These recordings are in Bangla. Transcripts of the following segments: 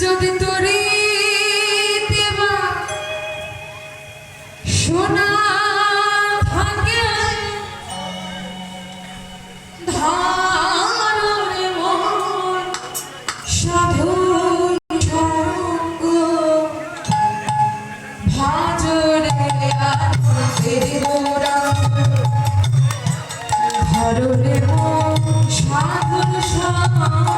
যদি তরি সাধন সঙ্গ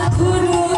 সাধুর